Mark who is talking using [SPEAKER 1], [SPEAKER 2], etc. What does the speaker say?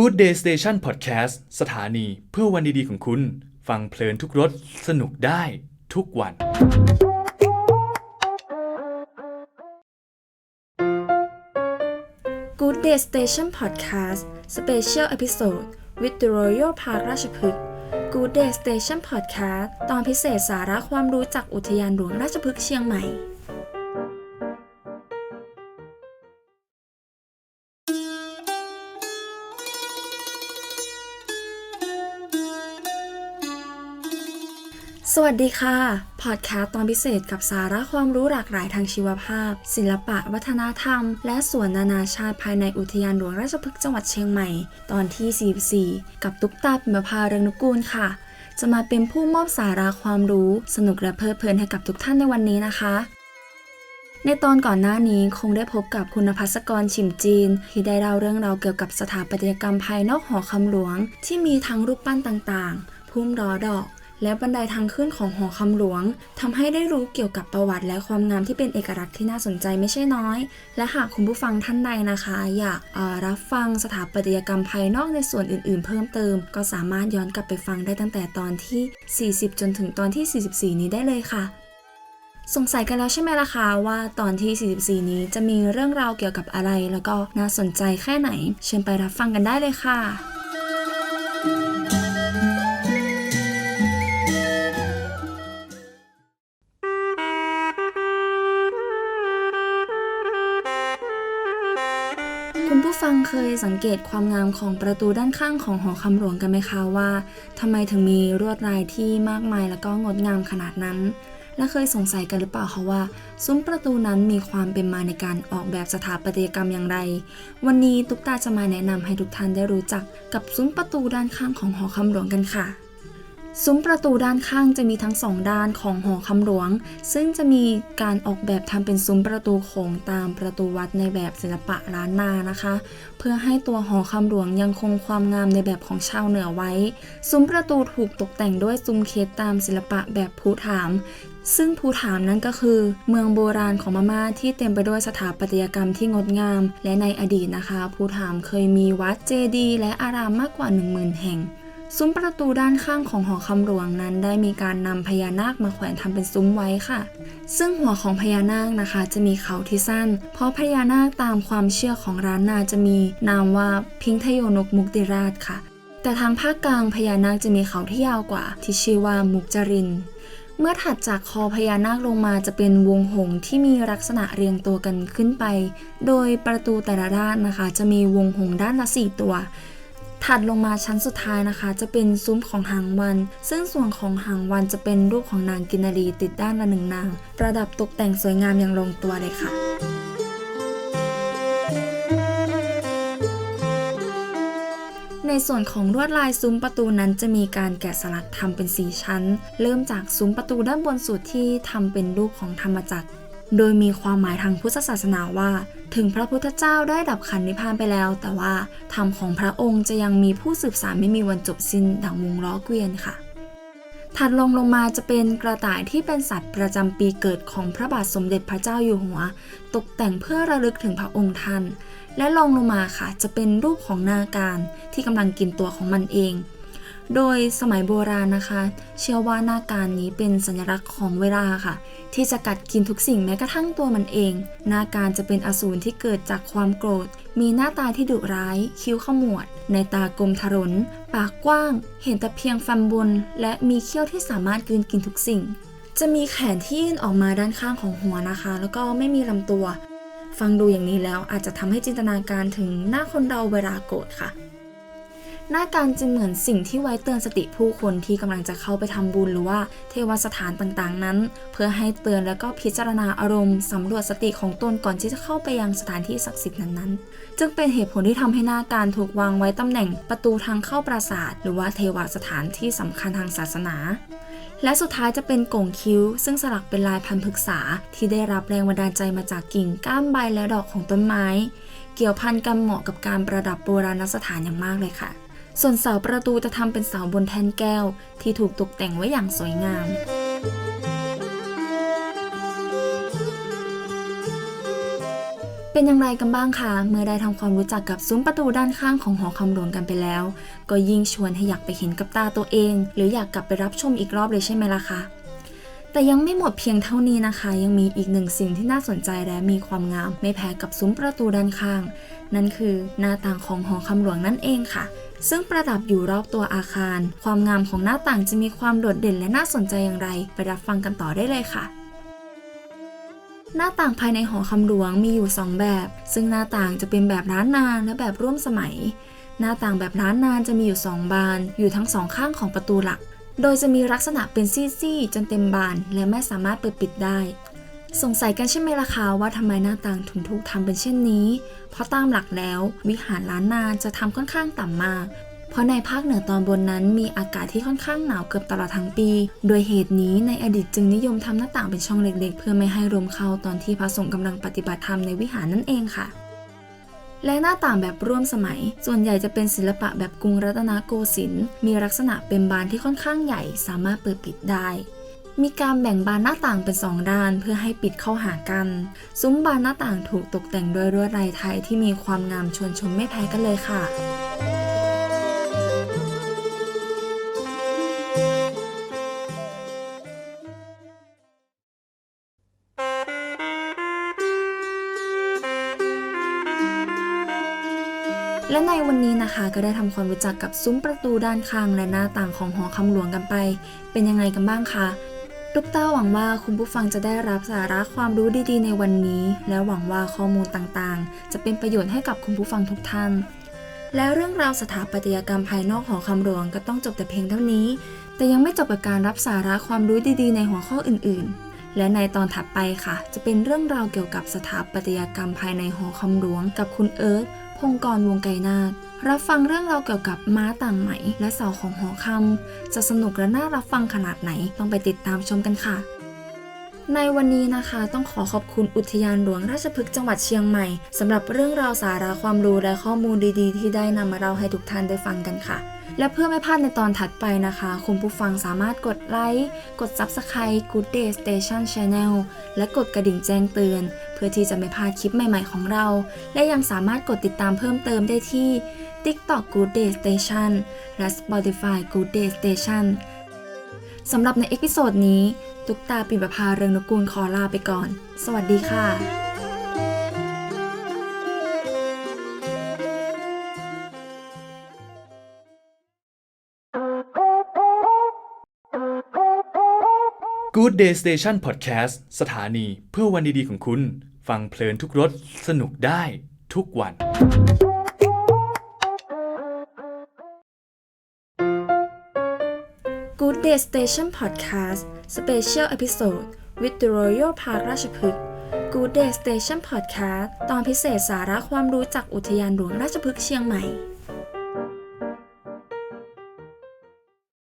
[SPEAKER 1] Good Day Station Podcast สถานีเพื่อวันดีๆของคุณ ฟังเพลินทุกรสสนุกได้ทุกวัน
[SPEAKER 2] Good Day Station Podcast Special Episode with the Royal Park ราชพฤกษ์ Good Day Station Podcast ตอนพิเศษสาระความรู้จากอุทยานหลวงราชพฤกษ์เชียงใหม่ สวัสดีค่ะ พอดแคสต์ตอนพิเศษกับสาระความรู้หลากหลายทางชีวภาพ ศิลปะ วัฒนธรรม และสวนนานาชาติภายในอุทยานหลวงราชพฤกษ์จังหวัดเชียงใหม่ ตอนที่ 44 กับตุ๊กตาปิมพาเรืองนุกูลค่ะ จะมาเป็นผู้มอบสาระความรู้สนุกและเพลิดเพลินให้กับทุกท่านในวันนี้นะคะ ในตอนก่อนหน้านี้คงได้พบกับคุณภัสกรฉิมจีน ที่ได้เล่าเรื่องราวเกี่ยวกับสถาปัตยกรรมภายนอกหอคำหลวง ที่มีทั้งรูปปั้นต่างๆ พุ่มรอดอก และบันไดทางขึ้นของหอคำหลวงทำให้ได้รู้เกี่ยวกับประวัติและความงามที่เป็นเอกลักษณ์ที่น่าสนใจไม่ใช่น้อย และหากคุณผู้ฟังท่านใดนะคะ อยากรับฟังสถาปัตยกรรมภายนอกในส่วนอื่น ๆ เพิ่มเติม ก็สามารถย้อนกลับไปฟังได้ตั้งแต่ตอนที่ 40 จนถึงตอนที่ 44 นี้ได้เลยค่ะสงสัยกันแล้วใช่ไหมล่ะคะว่าตอนที่ 44 นี้จะมีเรื่องราวเกี่ยวกับอะไร แล้วก็น่าสนใจแค่ไหน เชิญไปรับฟังกันได้เลยค่ะ ฟังเคยสังเกตความงามของประตูด้านข้างของหอคำหลวงกันไหมคะว่าทำไมถึงมีลวดลายที่มากมายแล้วก็งดงามขนาดนั้น และเคยสงสัยกันหรือเปล่าคะว่า ซุ้มประตูนั้นมีความเป็นมาในการออกแบบสถาปัตยกรรมอย่างไร วันนี้ตุ๊กตาจะมาแนะนำให้ทุกท่านได้รู้จักกับซุ้มประตูด้านข้างของหอคำหลวงกันค่ะ ซุ้มประตูด้านข้างจะมีทั้งสองด้านของหอคำหลวง ซึ่งจะมีการออกแบบทำเป็นซุ้มประตูโขงตามประตูวัดในแบบศิลปะล้านนานะคะ เพื่อให้ตัวหอคำหลวงยังคงความงามในแบบของชาวเหนือไว้ ซุ้มประตูถูกตกแต่งด้วยซุ้มเคสตามศิลปะแบบภูฐาม ซึ่งภูฐามนั่นก็คือ เมืองโบราณของมาม่าที่เต็มไปด้วยสถาปัตยกรรมที่งดงาม และในอดีตนะคะภูฐามเคยมีวัดเจดีย์และอารามมากกว่า 10,000 แห่ง ซุ้มประตูด้านข้างของหอคำหลวงนั้น ได้มีการนำพญานาคมาแขวนทำเป็นซุ้มไว้ค่ะ ซึ่งหัวของพญานาคนะคะ จะมีเขาที่สั้น เพราะพญานาคตามความเชื่อของร้านนาจะมีนามว่าพิงทโยนกมุกติราชค่ะ แต่ทางภาคกลางพญานาคจะมีเขาที่ยาวกว่า ที่ชื่อว่ามุกจริน เมื่อถัดจากคอพญานาคลงมาจะเป็นวงหงที่มีลักษณะเรียงตัวกันขึ้นไป โดยประตูแต่ละด้านนะคะ จะมีวงหงด้านละ4ตัว ถัดลงมาชั้นสุดท้ายนะคะ จะเป็นซุ้มของหางวัน ซึ่งส่วนของหางวันจะเป็นรูปของนางกินารีติดด้านละหนึ่งนาง ประดับตกแต่งสวยงามอย่างลงตัวเลยค่ะในส่วนของลวดลายซุ้มประตูนั้นจะมีการแกะสลักทำเป็น 4 ชั้น เริ่มจากซุ้มประตูด้านบนสุดที่ทำเป็นรูปของธรรมจักร โดยมีความหมายทางพุทธศาสนาว่า ถึงพระพุทธเจ้าได้ดับขันธ์นิพพานไปแล้ว แต่ว่าธรรมของพระองค์จะยังมีผู้สืบสานไม่มีวันจบสิ้นดังวงล้อเกวียนค่ะ ถัดลงลงมาจะเป็นกระต่ายที่เป็นสัตว์ประจำปีเกิดของพระบาทสมเด็จพระเจ้าอยู่หัว ตกแต่งเพื่อระลึกถึงพระองค์ท่าน และลงลงมาค่ะ จะเป็นรูปของนาการที่กำลังกินตัวของมันเอง โดยสมัยโบราณนะคะ เชื่อว่านาการนี้เป็นสัญลักษณ์ของเวลาค่ะ ที่จะกัดกินทุกสิ่งแม้กระทั่งตัวมันเองนาการจะเป็นอสูรที่เกิดจากความโกรธ มีหน้าตาที่ดุร้าย คิ้วขมวด ในตากลมทะรน ปากกว้าง เห็นแต่เพียงฟันบน และมีเขี้ยวที่สามารถกืนกินทุกสิ่ง จะมีแขนที่ยื่นออกมาด้านข้างของหัวนะคะ แล้วก็ไม่มีลำตัว ฟังดูอย่างนี้แล้วอาจจะทำให้จินตนาการถึงหน้าคนเราเวลาโกรธค่ะ หน้าการจึงเหมือนสิ่งที่ไว้เตือนสติผู้คนที่กำลังจะเข้าไปทำบุญหรือว่าเทวสถานต่างๆนั้น เพื่อให้เตือนและก็พิจารณาอารมณ์สำรวจสติของตนก่อนที่จะเข้าไปยังสถานที่ศักดิ์สิทธิ์นั้นๆ จึงเป็นเหตุผลที่ทำให้หน้าการถูกวางไว้ตำแหน่งประตูทางเข้าปราสาท หรือว่าเทวสถานที่สำคัญทางศาสนาและสุดท้ายจะเป็นกงคิ้ว ซึ่งสลักเป็นลายพันธุ์พฤกษา ที่ได้รับแรงบันดาลใจมาจากกิ่งก้านใบและดอกของต้นไม้ เกี่ยวพันกันเหมาะกับการประดับโบราณสถานอย่างมากเลยค่ะ ส่วนเสาประตูจะทำเป็นเสาบนแท่นแก้ว ที่ถูกตกแต่งไว้อย่างสวยงามเป็นอย่างไรกันบ้างคะ เมื่อได้ทำความรู้จักกับซุ้มประตูด้านข้างของหอคำหลวงกันไปแล้ว ก็ยิ่งชวนให้อยากไปเห็นกับตาตัวเอง หรืออยากกลับไปรับชมอีกรอบเลยใช่ไหมล่ะคะ แต่ยังไม่หมดเพียงเท่านี้นะคะ ยังมีอีกหนึ่งสิ่งที่น่าสนใจและมีความงาม ไม่แพ้กับซุ้มประตูด้านข้าง นั่นคือหน้าต่างของหอคำหลวงนั่นเองค่ะ ซึ่งประดับอยู่รอบตัวอาคาร ความงามของหน้าต่างจะมีความโดดเด่นและน่าสนใจอย่างไร ไปรับฟังกันต่อได้เลยค่ะ หน้าต่างภายในหอคำหลวงมีอยู่ 2 แบบ ซึ่งหน้าต่างจะเป็นแบบร้านนานและแบบร่วมสมัย หน้าต่างแบบร้านนานจะมีอยู่ 2 บาน อยู่ทั้งสองข้างของประตูหลัก โดยจะมีลักษณะเป็นซี่ๆจนเต็มบาน และไม่สามารถเปิดปิดได้ สงสัยกันใช่ไหมล่ะคะว่าทำไมหน้าต่างถึงถูกทำเป็นเช่นนี้ เพราะตามหลักแล้ววิหารล้านนาจะทำค่อนข้างต่ำมาก เพราะในภาคเหนือตอนบนนั้นมีอากาศที่ค่อนข้างหนาวเกือบตลอดทั้งปี โดยเหตุนี้ในอดีตจึงนิยมทำหน้าต่างเป็นช่องเล็กๆ เพื่อไม่ให้ลมเข้าตอนที่พระสงฆ์กำลังปฏิบัติธรรมในวิหารนั่นเองค่ะและหน้าต่างแบบร่วมสมัย ส่วนใหญ่จะเป็นศิลปะแบบกรุงรัตนโกสินทร์ มีลักษณะเป็นบานที่ค่อนข้างใหญ่ สามารถเปิดปิดได้ มีการแบ่งบานหน้าต่างเป็นสองด้านเพื่อให้ปิดเข้าหากัน ซุ้มบานหน้าต่างถูกตกแต่งด้วยลวดลายไทยที่มีความงามชวนชมไม่แพ้กันเลยค่ะและในวันนี้นะคะก็ได้ทำความรู้จักกับซุ้มประตูด้านข้างและหน้าต่างของหอคำหลวงกันไป เป็นยังไงกันบ้างคะ ทุกต้าหวังว่าคุณผู้ฟังจะได้รับสาระความรู้ดีๆ ในวันนี้ และหวังว่าข้อมูลต่างๆ จะเป็นประโยชน์ให้กับคุณผู้ฟังทุกท่าน และเรื่องราวสถาปัตยกรรมภายนอกหอคำหลวงก็ต้องจบแต่เพียงเท่านี้ แต่ยังไม่จบกับการรับสาระความรู้ดีๆ ในหัวข้ออื่นๆ และในตอนถัดไปค่ะ จะเป็นเรื่องราวเกี่ยวกับสถาปัตยกรรมภายในหอคำหลวง กับคุณเอิร์ธพงกรวงไกรนาถ รับฟังเรื่องราวเกี่ยวกับม้าต่างไหม และเสาของหอคำจะสนุกและน่ารับฟังขนาดไหนต้องไปติดตามชมกันค่ะ ในวันนี้นะคะต้องขอขอบคุณอุทยานหลวงราชพฤกษ์จังหวัดเชียงใหม่สำหรับเรื่องราวสาระความรู้และข้อมูลดีๆ ที่ได้นำมาเล่าให้ทุกท่านได้ฟังกันค่ะ และเพื่อไม่พลาดในตอนถัดไปนะคะ คุณผู้ฟังสามารถกดไลค์กด Subscribe Good Day Station Channel และกดกระดิ่งแจ้งเตือน เพื่อที่จะไม่พลาดคลิปใหม่ๆของเรา และยังสามารถกดติดตามเพิ่มเติมได้ที่ TikTok Good Day Station และ Spotify Good Day Station สำหรับในเอพิโซดนี้ ตุกตาปิมประภาเรืองนกูลขอลาไปก่อน สวัสดีค่ะ
[SPEAKER 1] Good Day Station Podcast สถานีเพื่อวันดีๆของคุณ ฟังเพลินทุกรสสนุกได้ทุกวัน
[SPEAKER 2] Good Day Station Podcast Special Episode with the Royal Park ราชพฤกษ์ Good Day Station Podcast ตอนพิเศษสาระความรู้จากอุทยานหลวงราชพฤกษ์เชียงใหม่